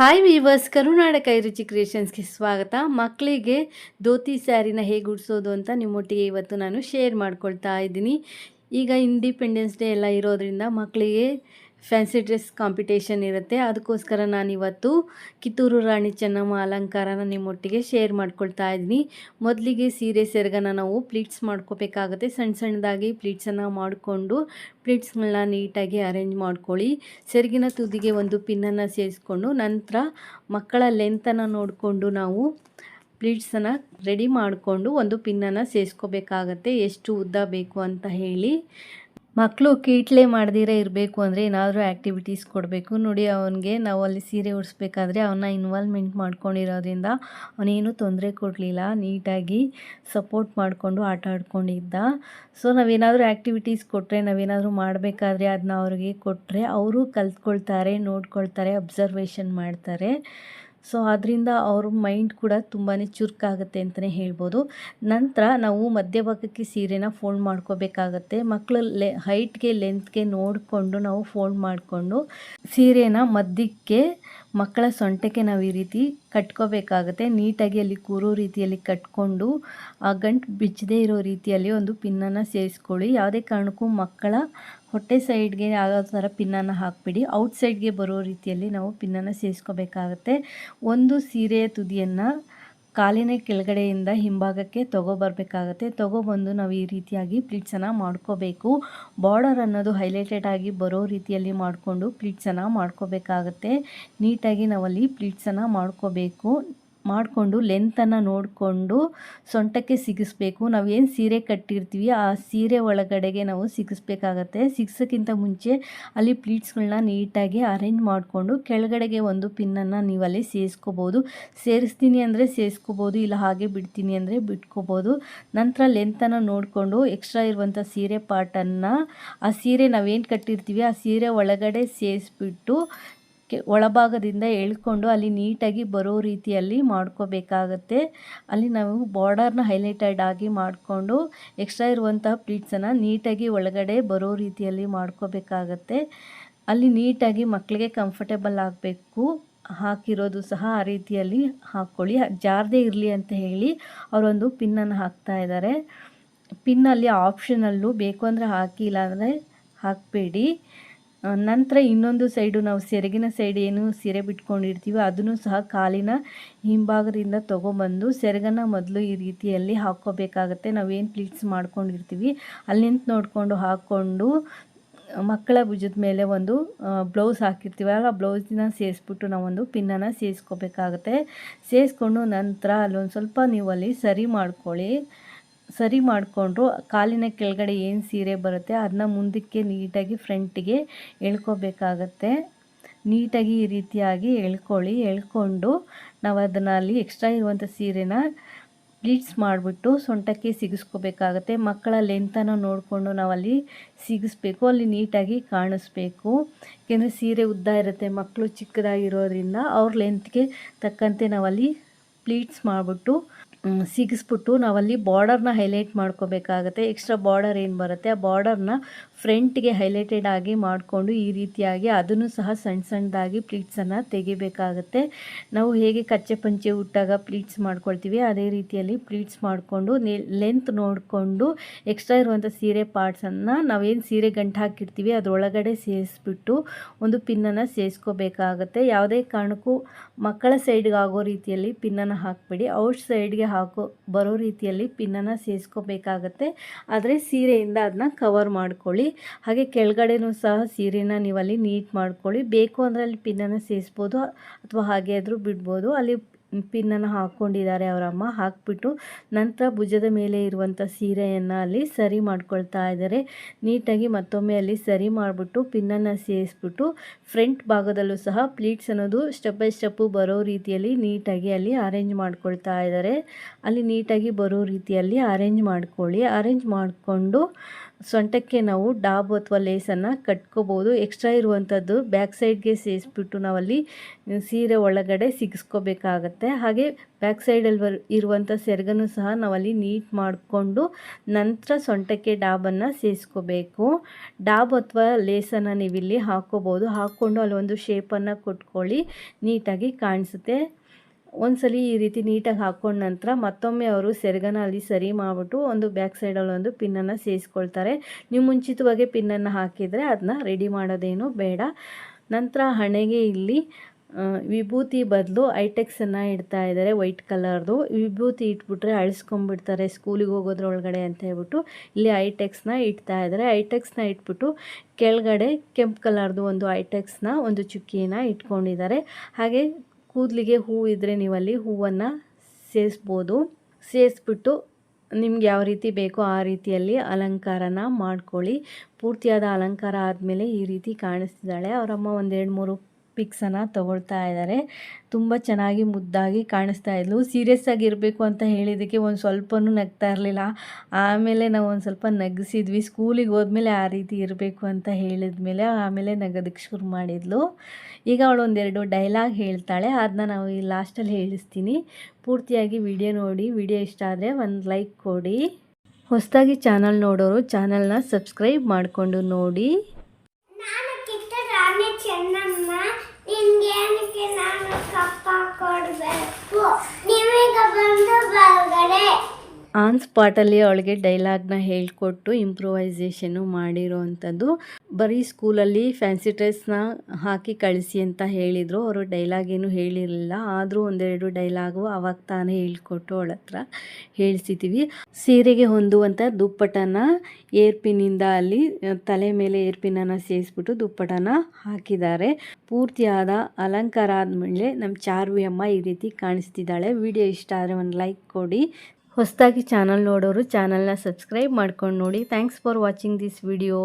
Hi viewers ಕರುನಾಡ ಕೈರುಚಿ ಕ್ರಿಯೇಷನ್ಸ್ಗೆ ಸ್ವಾಗತ. ಮಕ್ಕಳಿಗೆ ಧೋತಿ ಸ್ಯಾರಿನ ಹೇಗೆ ಉಡಿಸೋದು ಅಂತ ನಿಮ್ಮೊಟ್ಟಿಗೆ ಇವತ್ತು ನಾನು ಶೇರ್ ಮಾಡ್ಕೊಳ್ತಾ ಇದ್ದೀನಿ. ಈಗ ಇಂಡಿಪೆಂಡೆನ್ಸ್ ಡೇ ಎಲ್ಲ ಇರೋದ್ರಿಂದ ಮಕ್ಕಳಿಗೆ ಫ್ಯಾನ್ಸಿ ಡ್ರೆಸ್ ಕಾಂಪಿಟೇಷನ್ ಇರುತ್ತೆ. ಅದಕ್ಕೋಸ್ಕರ ನಾನಿವತ್ತು ಕಿತ್ತೂರು ರಾಣಿ ಚೆನ್ನಮ್ಮ ಅಲಂಕಾರನ ನಿಮ್ಮೊಟ್ಟಿಗೆ ಶೇರ್ ಮಾಡ್ಕೊಳ್ತಾ ಇದ್ದೀನಿ. ಮೊದಲಿಗೆ ಸೀರೆ ಸೆರಗನ ನಾವು ಪ್ಲೀಟ್ಸ್ ಮಾಡ್ಕೋಬೇಕಾಗುತ್ತೆ. ಸಣ್ಣ ಸಣ್ಣದಾಗಿ ಪ್ಲೀಟ್ಸನ್ನು ಮಾಡಿಕೊಂಡು ಪ್ಲೀಟ್ಸ್ಗಳನ್ನ ನೀಟಾಗಿ ಅರೇಂಜ್ ಮಾಡ್ಕೊಳ್ಳಿ. ಸೆರಗಿನ ತುದಿಗೆ ಒಂದು ಪಿನ್ನನ್ನು ಸೇರಿಸ್ಕೊಂಡು ನಂತರ ಮಕ್ಕಳ ಲೆಂತನ್ನು ನೋಡಿಕೊಂಡು ನಾವು ಪ್ಲೀಟ್ಸನ್ನು ರೆಡಿ ಮಾಡಿಕೊಂಡು ಒಂದು ಪಿನ್ನನ್ನು ಸೇರಿಸ್ಕೋಬೇಕಾಗತ್ತೆ. ಎಷ್ಟು ಉದ್ದ ಬೇಕು ಅಂತ ಹೇಳಿ. ಮಕ್ಕಳು ಕೀಟ್ಲೆ ಮಾಡದಿರೇ ಇರಬೇಕು ಅಂದರೆ ಏನಾದರೂ ಆ್ಯಕ್ಟಿವಿಟೀಸ್ ಕೊಡಬೇಕು. ನೋಡಿ, ಅವನಿಗೆ ನಾವು ಅಲ್ಲಿ ಸೀರೆ ಉಡಿಸ್ಬೇಕಾದ್ರೆ ಅವನ್ನ ಇನ್ವಾಲ್ವ್ಮೆಂಟ್ ಮಾಡ್ಕೊಂಡಿರೋದ್ರಿಂದ ಅವನೇನು ತೊಂದರೆ ಕೊಡಲಿಲ್ಲ. ನೀಟಾಗಿ ಸಪೋರ್ಟ್ ಮಾಡಿಕೊಂಡು ಆಟ ಆಡ್ಕೊಂಡಿದ್ದ. ಸೊ ನಾವೇನಾದರೂ ಆ್ಯಕ್ಟಿವಿಟೀಸ್ ಕೊಟ್ಟರೆ ನಾವೇನಾದರೂ ಮಾಡಬೇಕಾದ್ರೆ ಅದನ್ನ ಅವ್ರಿಗೆ ಕೊಟ್ಟರೆ ಅವರು ಕಲ್ತ್ಕೊಳ್ತಾರೆ, ನೋಡ್ಕೊಳ್ತಾರೆ ಅಬ್ಸರ್ವೇಷನ್ ಮಾಡ್ತಾರೆ. ಸೊ ಅದರಿಂದ ಅವ್ರ ಮೈಂಡ್ ಕೂಡ ತುಂಬಾ ಚುರುಕಾಗುತ್ತೆ ಅಂತಲೇ ಹೇಳ್ಬೋದು. ನಂತರ ನಾವು ಮಧ್ಯಭಾಗಕ್ಕೆ ಸೀರೆನ ಫೋಲ್ಡ್ ಮಾಡ್ಕೋಬೇಕಾಗತ್ತೆ. ಮಕ್ಕಳು ಲೆ ಹೈಟ್ಗೆ ಲೆಂತ್ಗೆ ನೋಡಿಕೊಂಡು ನಾವು ಫೋಲ್ಡ್ ಮಾಡಿಕೊಂಡು ಸೀರೆನ ಮಧ್ಯಕ್ಕೆ, ಮಕ್ಕಳ ಸೊಂಟಕ್ಕೆ ನಾವು ಈ ರೀತಿ ಕಟ್ಕೋಬೇಕಾಗತ್ತೆ. ನೀಟಾಗಿ ಅಲ್ಲಿ ಕೂರೋ ರೀತಿಯಲ್ಲಿ ಕಟ್ಕೊಂಡು ಆ ಗಂಟು ಬಿಚ್ಚದೇ ಇರೋ ರೀತಿಯಲ್ಲಿ ಒಂದು ಪಿನ್ನನ್ನು ಸೇರಿಸ್ಕೊಳ್ಳಿ. ಯಾವುದೇ ಕಾರಣಕ್ಕೂ ಮಕ್ಕಳ ಹೊಟ್ಟೆ ಸೈಡ್ಗೆ ಆಗೋ ಥರ ಪಿನ್ನನ್ನು ಹಾಕ್ಬಿಡಿ. ಔಟ್ ಸೈಡ್ಗೆ ಬರೋ ರೀತಿಯಲ್ಲಿ ನಾವು ಪಿನ್ನನ್ನು ಸೇರಿಸ್ಕೋಬೇಕಾಗತ್ತೆ. ಒಂದು ಸೀರೆಯ ತುದಿಯನ್ನು ಕಾಲಿನ ಕೆಳಗಡೆಯಿಂದ ಹಿಂಭಾಗಕ್ಕೆ ತೊಗೊಬರ್ಬೇಕಾಗತ್ತೆ ತೊಗೊಬಂದು ನಾವು ಈ ರೀತಿಯಾಗಿ ಪ್ಲೀಟ್ಸನ್ನು ಮಾಡ್ಕೋಬೇಕು. ಬಾರ್ಡರ್ ಅನ್ನೋದು ಹೈಲೈಟೆಡ್ ಆಗಿ ಬರೋ ರೀತಿಯಲ್ಲಿ ಮಾಡಿಕೊಂಡು ಪ್ಲೀಟ್ಸನ್ನು ಮಾಡ್ಕೋಬೇಕಾಗತ್ತೆ. ನೀಟಾಗಿ ನಾವಲ್ಲಿ ಪ್ಲೀಟ್ಸನ್ನು ಮಾಡ್ಕೋಬೇಕು. ಮಾಡಿಕೊಂಡು ಲೆಂತನ್ನು ನೋಡಿಕೊಂಡು ಸೊಂಟಕ್ಕೆ ಸಿಗಿಸ್ಬೇಕು. ನಾವು ಏನು ಸೀರೆ ಕಟ್ಟಿರ್ತೀವಿ, ಆ ಸೀರೆ ಒಳಗಡೆಗೆ ನಾವು ಸಿಗಿಸ್ಬೇಕಾಗತ್ತೆ. ಸಿಗ್ಸೋಕ್ಕಿಂತ ಮುಂಚೆ ಅಲ್ಲಿ ಪ್ಲೀಟ್ಸ್ಗಳನ್ನ ನೀಟಾಗಿ ಅರೇಂಜ್ ಮಾಡಿಕೊಂಡು, ಕೆಳಗಡೆಗೆ ಒಂದು ಪಿನ್ನನ್ನು ನೀವು ಅಲ್ಲಿ ಸೇರಿಸ್ಕೋಬೋದು. ಸೇರಿಸ್ತೀನಿ ಅಂದರೆ ಸೇರಿಸ್ಕೋಬೋದು, ಇಲ್ಲ ಹಾಗೆ ಬಿಡ್ತೀನಿ ಅಂದರೆ ಬಿಟ್ಕೋಬೋದು. ನಂತರ ಲೆಂತನ್ನು ನೋಡಿಕೊಂಡು ಎಕ್ಸ್ಟ್ರಾ ಇರುವಂಥ ಸೀರೆ ಪಾರ್ಟನ್ನು ಆ ಸೀರೆ ನಾವೇನು ಕಟ್ಟಿರ್ತೀವಿ, ಆ ಸೀರೆ ಒಳಗಡೆ ಸೇರಿಸ್ಬಿಟ್ಟು ಒಳಭಾಗದಿಂದ ಎಳ್ಕೊಂಡು ಅಲ್ಲಿ ನೀಟಾಗಿ ಬರೋ ರೀತಿಯಲ್ಲಿ ಮಾಡ್ಕೋಬೇಕಾಗತ್ತೆ. ಅಲ್ಲಿ ನಾವು ಬಾರ್ಡರ್ನ ಹೈಲೈಟೆಡ್ ಆಗಿ ಮಾಡಿಕೊಂಡು ಎಕ್ಸ್ಟ್ರಾ ಇರುವಂತಹ ಪ್ಲೀಟ್ಸನ್ನು ನೀಟಾಗಿ ಒಳಗಡೆ ಬರೋ ರೀತಿಯಲ್ಲಿ ಮಾಡ್ಕೋಬೇಕಾಗತ್ತೆ. ಅಲ್ಲಿ ನೀಟಾಗಿ ಮಕ್ಕಳಿಗೆ ಕಂಫರ್ಟೇಬಲ್ ಆಗಬೇಕು. ಹಾಕಿರೋದು ಸಹ ಆ ರೀತಿಯಲ್ಲಿ ಹಾಕ್ಕೊಳ್ಳಿ. ಜಾರದೇ ಇರಲಿ ಅಂತ ಹೇಳಿ ಅವರೊಂದು ಪಿನ್ನನ್ನು ಹಾಕ್ತಾ ಇದ್ದಾರೆ. ಪಿನ್ನಲ್ಲಿ ಆಪ್ಷನಲ್ಲೂ ಬೇಕು ಅಂದರೆ ಹಾಕಿ ಇಲ್ಲಾಂದರೆ ಹಾಕಬೇಡಿ. ನಂತರ ಇನ್ನೊಂದು ಸೈಡು ನಾವು ಸೆರಗಿನ ಸೈಡ್ ಏನು ಸೀರೆ ಬಿಟ್ಕೊಂಡಿರ್ತೀವಿ ಅದನ್ನು ಸಹ ಕಾಲಿನ ಹಿಂಭಾಗದಿಂದ ತೊಗೊಂಬಂದು ಸೆರಗನ್ನ ಮೊದಲು ಈ ರೀತಿಯಲ್ಲಿ ಹಾಕ್ಕೋಬೇಕಾಗತ್ತೆ. ನಾವೇನು ಪ್ಲೀಟ್ಸ್ ಮಾಡ್ಕೊಂಡಿರ್ತೀವಿ, ಅಲ್ಲಿ ನಿಂತು ನೋಡಿಕೊಂಡು ಹಾಕ್ಕೊಂಡು, ಮಕ್ಕಳ ಭುಜದ ಮೇಲೆ ಒಂದು ಬ್ಲೌಸ್ ಹಾಕಿರ್ತೀವಲ್ಲ ಬ್ಲೌಸಿನ ಸೇರಿಸ್ಬಿಟ್ಟು ನಾವೊಂದು ಪಿನ್ನನ್ನು ಸೇರಿಸ್ಕೋಬೇಕಾಗತ್ತೆ. ಸೇರಿಸ್ಕೊಂಡು ನಂತರ ಅಲ್ಲೊಂದು ಸ್ವಲ್ಪ ನೀವು ಅಲ್ಲಿ ಸರಿ ಮಾಡ್ಕೊಳ್ಳಿ. ಸರಿ ಮಾಡಿಕೊಂಡು ಕಾಲಿನ ಕೆಳಗಡೆ ಏನು ಸೀರೆ ಬರುತ್ತೆ ಅದನ್ನ ಮುಂದಕ್ಕೆ ನೀಟಾಗಿ ಫ್ರಂಟಿಗೆ ಎಳ್ಕೋಬೇಕಾಗತ್ತೆ. ನೀಟಾಗಿ ಈ ರೀತಿಯಾಗಿ ಎಳ್ಕೊಳ್ಳಿ. ಎಳ್ಕೊಂಡು ನಾವು ಅದನ್ನು ಅಲ್ಲಿ ಎಕ್ಸ್ಟ್ರಾ ಇರುವಂಥ ಸೀರೆನ ಪ್ಲೀಟ್ಸ್ ಮಾಡಿಬಿಟ್ಟು ಸೊಂಟಕ್ಕೆ ಸಿಗಿಸ್ಕೋಬೇಕಾಗತ್ತೆ. ಮಕ್ಕಳ ಲೆಂತನ್ನು ನೋಡಿಕೊಂಡು ನಾವಲ್ಲಿ ಸಿಗಿಸ್ಬೇಕು. ಅಲ್ಲಿ ನೀಟಾಗಿ ಕಾಣಿಸ್ಬೇಕು. ಏಕೆಂದರೆ ಸೀರೆ ಉದ್ದ ಇರುತ್ತೆ. ಮಕ್ಕಳು ಚಿಕ್ಕದಾಗಿರೋದ್ರಿಂದ ಅವ್ರ ಲೆಂತ್ಗೆ ತಕ್ಕಂತೆ ನಾವಲ್ಲಿ ಪ್ಲೀಟ್ಸ್ ಮಾಡಿಬಿಟ್ಟು ಸಿಗಿಸ್ಬಿಟ್ಟು ನಾವಲ್ಲಿ ಬಾರ್ಡರ್ನ ಹೈಲೈಟ್ ಮಾಡ್ಕೋಬೇಕಾಗತ್ತೆ. ಎಕ್ಸ್ಟ್ರಾ ಬಾರ್ಡರ್ ಏನು ಬರುತ್ತೆ? ಆ ಬಾರ್ಡರ್ನ ಫ್ರಂಟ್ಗೆ ಹೈಲೈಟೆಡ್ ಆಗಿ ಮಾಡಿಕೊಂಡು ಈ ರೀತಿಯಾಗಿ ಅದನ್ನು ಸಹ ಸಣ್ಣ ಸಣ್ಣದಾಗಿ ಪ್ಲೀಟ್ಸನ್ನು ತೆಗಿಬೇಕಾಗತ್ತೆ. ನಾವು ಹೇಗೆ ಕಚ್ಚೆ ಪಂಚೆ ಉಟ್ಟಾಗ ಪ್ಲೀಟ್ಸ್ ಮಾಡ್ಕೊಳ್ತೀವಿ, ಅದೇ ರೀತಿಯಲ್ಲಿ ಪ್ಲೀಟ್ಸ್ ಮಾಡಿಕೊಂಡು ಲೆಂತ್ ನೋಡಿಕೊಂಡು ಎಕ್ಸ್ಟ್ರಾ ಇರುವಂಥ ಸೀರೆ ಪಾರ್ಟ್ಸನ್ನು ನಾವೇನು ಸೀರೆ ಗಂಟು ಹಾಕಿರ್ತೀವಿ ಅದರೊಳಗಡೆ ಸೇರಿಸ್ಬಿಟ್ಟು ಒಂದು ಪಿನ್ನನ್ನು ಸೇರಿಸ್ಕೋಬೇಕಾಗತ್ತೆ. ಯಾವುದೇ ಕಾರಣಕ್ಕೂ ಮಕ್ಕಳ ಸೈಡ್ಗೆ ಆಗೋ ರೀತಿಯಲ್ಲಿ ಪಿನ್ನನ್ನು ಹಾಕಬೇಡಿ. ಔಟ್ ಸೈಡ್ಗೆ ಹಾಕೋ, ಬರೋ ರೀತಿಯಲ್ಲಿ ಪಿನ್ನನ್ನು ಸೇರಿಸ್ಕೋಬೇಕಾಗತ್ತೆ. ಆದರೆ ಸೀರೆಯಿಂದ ಅದನ್ನ ಕವರ್ ಮಾಡ್ಕೊಳ್ಳಿ. ಹಾಗೆ ಕೆಳಗಡೆನೂ ಸಹ ಸೀರೆನ ನೀವು ಅಲ್ಲಿ ನೀಟ್ ಮಾಡ್ಕೊಳ್ಳಿ. ಬೇಕು ಅಂದರೆ ಅಲ್ಲಿ ಪಿನ್ನನ್ನು ಸೇರಿಸ್ಬೋದು, ಅಥವಾ ಹಾಗೆ ಆದರೂ ಬಿಡ್ಬೋದು. ಅಲ್ಲಿ ಪಿನ್ನನ್ನು ಹಾಕ್ಕೊಂಡಿದ್ದಾರೆ ಅವರಮ್ಮ. ಹಾಕ್ಬಿಟ್ಟು ನಂತರ ಭುಜದ ಮೇಲೆ ಇರುವಂಥ ಸೀರೆಯನ್ನು ಅಲ್ಲಿ ಸರಿ ಮಾಡ್ಕೊಳ್ತಾ ಇದ್ದಾರೆ. ನೀಟಾಗಿ ಮತ್ತೊಮ್ಮೆ ಅಲ್ಲಿ ಸರಿ ಮಾಡಿಬಿಟ್ಟು ಪಿನ್ನನ್ನು ಸೇರಿಸ್ಬಿಟ್ಟು ಫ್ರಂಟ್ ಭಾಗದಲ್ಲೂ ಸಹ ಪ್ಲೀಟ್ಸ್ ಅನ್ನೋದು ಸ್ಟೆಪ್ ಬೈ ಸ್ಟೆಪ್ಪು ಬರೋ ರೀತಿಯಲ್ಲಿ ನೀಟಾಗಿ ಅಲ್ಲಿ ಅರೇಂಜ್ ಮಾಡ್ಕೊಳ್ತಾ ಇದ್ದಾರೆ. ಅಲ್ಲಿ ನೀಟಾಗಿ ಬರೋ ರೀತಿಯಲ್ಲಿ ಅರೇಂಜ್ ಮಾಡ್ಕೊಳ್ಳಿ. ಅರೇಂಜ್ ಮಾಡಿಕೊಂಡು ಸೊಂಟಕ್ಕೆ ನಾವು ಡಾಬ್ ಅಥವಾ ಲೇಸನ್ನು ಕಟ್ಕೋಬೋದು. ಎಕ್ಸ್ಟ್ರಾ ಇರುವಂಥದ್ದು ಬ್ಯಾಕ್ ಸೈಡ್ಗೆ ಸೇರಿಸ್ಬಿಟ್ಟು ನಾವಲ್ಲಿ ಸೀರೆ ಒಳಗಡೆ ಸಿಗಿಸ್ಕೋಬೇಕಾಗತ್ತೆ. ಹಾಗೆ ಬ್ಯಾಕ್ ಸೈಡಲ್ಲಿ ಬರ್, ಇರುವಂಥ ಸೆರಗನ್ನು ಸಹ ನಾವಲ್ಲಿ ನೀಟ್ ಮಾಡಿಕೊಂಡು ನಂತರ ಸೊಂಟಕ್ಕೆ ಡಾಬನ್ನು ಸೇರಿಸ್ಕೋಬೇಕು. ಡಾಬ್ ಅಥವಾ ಲೇಸನ್ನು ನೀವಿಲ್ಲಿ ಹಾಕ್ಕೋಬೋದು ಹಾಕ್ಕೊಂಡು ಅಲ್ಲಿ ಒಂದು ಶೇಪನ್ನು ಕೊಟ್ಕೊಳ್ಳಿ. ನೀಟಾಗಿ ಕಾಣಿಸುತ್ತೆ. ಒಂದ್ಸಲಿ ಈ ರೀತಿ ನೀಟಾಗಿ ಹಾಕ್ಕೊಂಡ ನಂತರ ಮತ್ತೊಮ್ಮೆ ಅವರು ಸೆರಗನ ಅಲ್ಲಿ ಸರಿ ಮಾಡಿಬಿಟ್ಟು ಒಂದು ಬ್ಯಾಕ್ ಸೈಡಲ್ಲಿ ಒಂದು ಪಿನ್ನನ್ನು ಸೇರಿಸ್ಕೊಳ್ತಾರೆ. ನೀವು ಮುಂಚಿತವಾಗಿ ಪಿನ್ನನ್ನು ಹಾಕಿದರೆ ಅದನ್ನ ರೆಡಿ ಮಾಡೋದೇನು ಬೇಡ. ನಂತರ ಹಣೆಗೆ ಇಲ್ಲಿ ವಿಭೂತಿ ಬದಲು ಐಟೆಕ್ಸನ್ನು ಇಡ್ತಾ ಇದ್ದಾರೆ ವೈಟ್ ಕಲರ್ದು. ವಿಭೂತಿ ಇಟ್ಬಿಟ್ರೆ ಅಳಿಸ್ಕೊಂಡ್ಬಿಡ್ತಾರೆ ಸ್ಕೂಲಿಗೆ ಹೋಗೋದ್ರೊಳಗಡೆ ಅಂತ ಹೇಳ್ಬಿಟ್ಟು ಇಲ್ಲಿ ಐಟೆಕ್ಸ್ನ ಇಡ್ತಾ ಇದ್ದಾರೆ. ಐಟೆಕ್ಸ್ನ ಇಟ್ಬಿಟ್ಟು ಕೆಳಗಡೆ ಕೆಂಪು ಕಲರ್ದು ಒಂದು ಐಟೆಕ್ಸ್ನ ಒಂದು ಚುಕ್ಕಿನ ಇಟ್ಕೊಂಡಿದ್ದಾರೆ. ಹಾಗೆ ಕೂದಲಿಗೆ ಹೂ ಇದ್ದರೆ ಅಲ್ಲಿ ಹೂವನ್ನು ಸೇರಿಸ್ಬೋದು ಸೇರಿಸ್ಬಿಟ್ಟು ನಿಮ್ಗೆ ಯಾವ ರೀತಿ ಬೇಕೋ ಆ ರೀತಿಯಲ್ಲಿ ಅಲಂಕಾರನ ಮಾಡ್ಕೊಳ್ಳಿ. ಪೂರ್ತಿಯಾದ ಅಲಂಕಾರ ಆದಮೇಲೆ ಈ ರೀತಿ ಕಾಣಿಸ್ತಿದ್ದಾಳೆ. ಅವರಮ್ಮ ಒಂದೆರಡು ಮೂರು ಪಿಕ್ಸನ್ನು ತಗೊಳ್ತಾ ಇದ್ದಾರೆ. ತುಂಬ ಚೆನ್ನಾಗಿ ಮುದ್ದಾಗಿ ಕಾಣಿಸ್ತಾ ಇದ್ಲು. ಸೀರಿಯಸ್ ಆಗಿರಬೇಕು ಅಂತ ಹೇಳಿದ್ದಕ್ಕೆ ಒಂದು ಸ್ವಲ್ಪನೂ ನಗ್ತಾ ಇರಲಿಲ್ಲ. ಆಮೇಲೆ ನಾವು ಒಂದು ಸ್ವಲ್ಪ ನಗಿಸಿದ್ವಿ. ಸ್ಕೂಲಿಗೆ ಹೋದ್ಮೇಲೆ ಆ ರೀತಿ ಇರಬೇಕು ಅಂತ ಹೇಳಿದ ಮೇಲೆ ಆಮೇಲೆ ನಗೋದಕ್ಕೆ ಶುರು ಮಾಡಿದ್ಲು. ಈಗ ಅವಳು ಒಂದೆರಡು ಡೈಲಾಗ್ ಹೇಳ್ತಾಳೆ. ಅದನ್ನ ನಾವು ಈ ಲಾಸ್ಟಲ್ಲಿ ಹೇಳಿಸ್ತೀನಿ. ಪೂರ್ತಿಯಾಗಿ ವಿಡಿಯೋ ನೋಡಿ. ವಿಡಿಯೋ ಇಷ್ಟ ಆದರೆ ಒಂದು ಲೈಕ್ ಕೊಡಿ. ಹೊಸದಾಗಿ ಚಾನಲ್ ನೋಡೋರು ಚಾನಲ್ನ ಸಬ್ಸ್ಕ್ರೈಬ್ ಮಾಡಿಕೊಂಡು ನೋಡಿ. Parker's at school. Do you make a on ಸ್ಪಾಟಲ್ಲಿ ಅವಳಿಗೆ ಡೈಲಾಗ್ನ ಹೇಳ್ಕೊಟ್ಟು ಇಂಪ್ರೂವೈಸೇಷನ್ನು ಮಾಡಿರೋ ಅಂಥದ್ದು ಬರೀ ಸ್ಕೂಲಲ್ಲಿ ಫ್ಯಾನ್ಸಿ ಡ್ರೆಸ್ನ ಹಾಕಿ ಕಳಿಸಿ ಅಂತ ಹೇಳಿದರು. ಅವರು ಡೈಲಾಗ್ ಏನು ಹೇಳಿರಲಿಲ್ಲ. ಆದರೂ ಒಂದೆರಡು ಡೈಲಾಗು ಅವಾಗ ತಾನೇ ಹೇಳ್ಕೊಟ್ಟು ಅವಳ ಹತ್ರ ಹೇಳಿಸಿದ್ದೀವಿ ಸೀರೆಗೆ ಹೊಂದುವಂಥ ದುಪ್ಪಟನ ಏರ್ಪಿನಿಂದ ಅಲ್ಲಿ ತಲೆ ಮೇಲೆ ಏರ್ಪಿನನ್ನು ಸೇರಿಸ್ಬಿಟ್ಟು ದುಪ್ಪಟನ ಹಾಕಿದ್ದಾರೆ. ಪೂರ್ತಿಯಾದ ಅಲಂಕಾರ ಆದಮೇಲೆ ನಮ್ಮ ಚಾರ್ವಿ ಅಮ್ಮ ಈ ರೀತಿ ಕಾಣಿಸ್ತಿದ್ದಾಳೆ. ವಿಡಿಯೋ ಇಷ್ಟ ಆದರೆ ಒಂದು ಲೈಕ್ ಕೊಡಿ. ಹೊಸದಾಗಿ ಚಾನಲ್ ನೋಡೋರು ಚಾನಲ್ನ ಸಬ್ಸ್ಕ್ರೈಬ್ ಮಾಡ್ಕೊಂಡು ನೋಡಿ. Thanks for watching this video